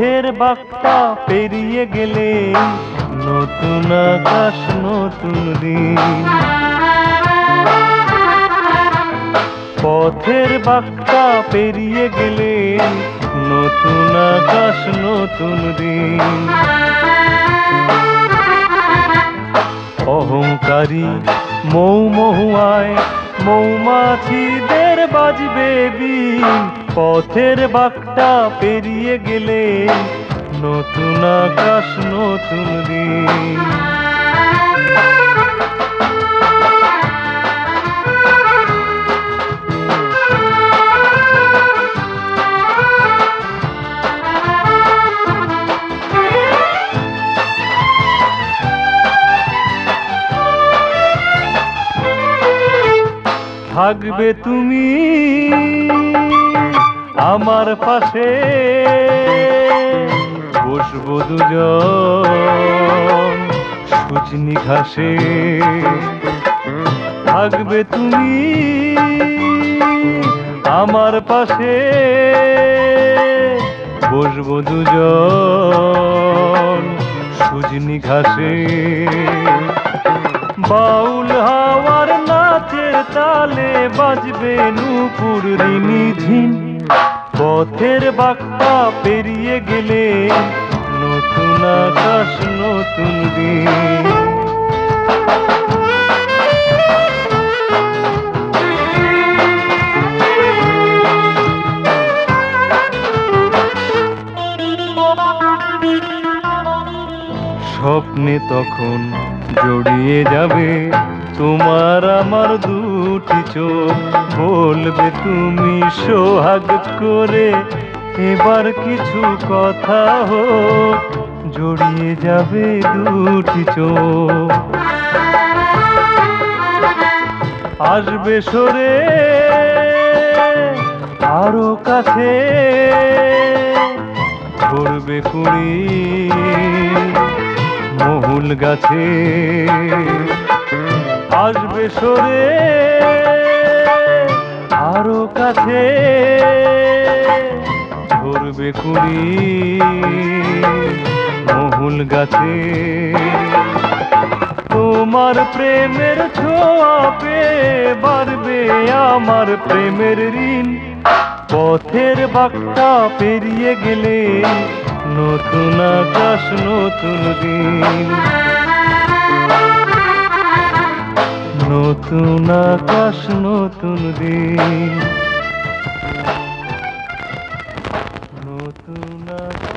পথের বাক্তা পেরিয়ে গেলে নতুন আকাশ, নতুন দিন। পথের বাক্তা পেরিয়ে গেলে নতুন আকাশ, নতুন দিন। অহংকারী মৌ মহুয়ায় মৌমাছিদের বাজবে বিন পথের বাকটা পেরিয়ে গেলে নতুন আকাশ নতুন দিন। থাকবে তুমি আমার পাশে। বসবো দুজন সুচনি ঘাসে। থাকবে তুমি আমার পাশে। বসবো দুজন সুজনি ঘাসে। বাউল বাজবে নুপুর রিনিঝিন পথের বাক্তা পেরিয়ে গেলে নতুন আকাশ, নতুন দিন। স্বপ্নে তখন জড়িয়ে যাবে তোমার আমার দুটি চোখ, বলবে তুমি সোহাগ করে। এবার কিছু কথা হোক, জড়িয়ে যাবে দুটি চোখ। আসবে সরে, আরও কাছে। ধরবে কুড়ি মহুল গাছে। আসবে সরে আরও কাছে। ধরবে কুড়ি মহুল গাছে। তোমার প্রেমের ছোঁয়া পেয়ে বাড়বে আমার প্রেমের ঋণ। পথের বাক্তা পেরিয়ে গেলে নতুন আকাশ, নতুন দিন। নতুন আকাশ নতুন দিন। নতুন আকাশ।